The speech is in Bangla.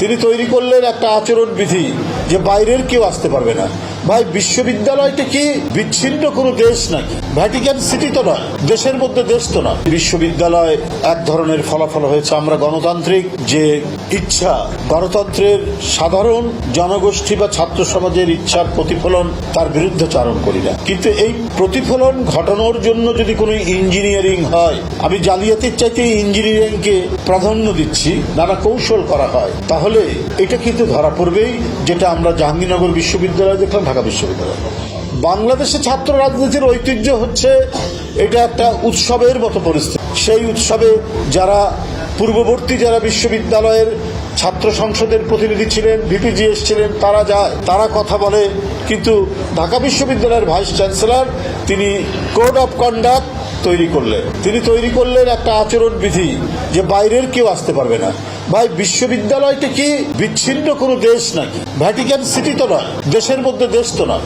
তিনি তৈরি করলেন একটা আচরণ বিধি যে বাইরের কেউ আসতে পারবে না। ভাই, বিশ্ববিদ্যালয়টা কি বিচ্ছিন্ন কোনো দেশ নাকি? ভ্যাটিকান সিটি তো নয়, দেশের মধ্যে দেশ তো নয়। বিশ্ববিদ্যালয় এক ধরনের ফলাফল হয়েছে। আমরা গণতান্ত্রিক যে ইচ্ছা, গণতন্ত্রের সাধারণ জনগোষ্ঠী বা ছাত্র সমাজের ইচ্ছার প্রতিফলন তার বিরুদ্ধে চারণ করি না। কিন্তু এই প্রতিফলন ঘটানোর জন্য যদি কোনো ইঞ্জিনিয়ারিং হয়, আমি জালিয়াতির চাইতে ইঞ্জিনিয়ারিংকে প্রাধান্য দিচ্ছি, নানা কৌশল করা হয়, তাহলে এটা কিন্তু ধরা পড়বেই, যেটা আমরা জাহাঙ্গীরনগর বিশ্ববিদ্যালয়ে দেখলাম, ঢাকা বিশ্ববিদ্যালয়। বাংলাদেশে ছাত্র রাজনীতির ঐতিহ্য হচ্ছে, এটা একটা উৎসবের মতো পরিস্থিতি। সেই উৎসবে যারা পূর্ববর্তী যারা বিশ্ববিদ্যালয়ের ছাত্র সংসদের প্রতিনিধি ছিলেন ভিপিজিএস ছিলেন তারা যায় তারা কথা বলে, কিন্তু ঢাকা বিশ্ববিদ্যালয়ের ভাইস চ্যান্সেলর, তিনি কোড অফ কন্ডাক্ট তৈরি করলেন। তিনি তৈরি করলেন একটা আচরণ বিধি যে বাইরের কেউ আসতে পারবে না। ভাই, বিশ্ববিদ্যালয়টা কি বিচ্ছিন্ন কোনো দেশ নাকি? ভ্যাটিকান সিটি তো নয়, দেশের মধ্যে দেশ তো নয়।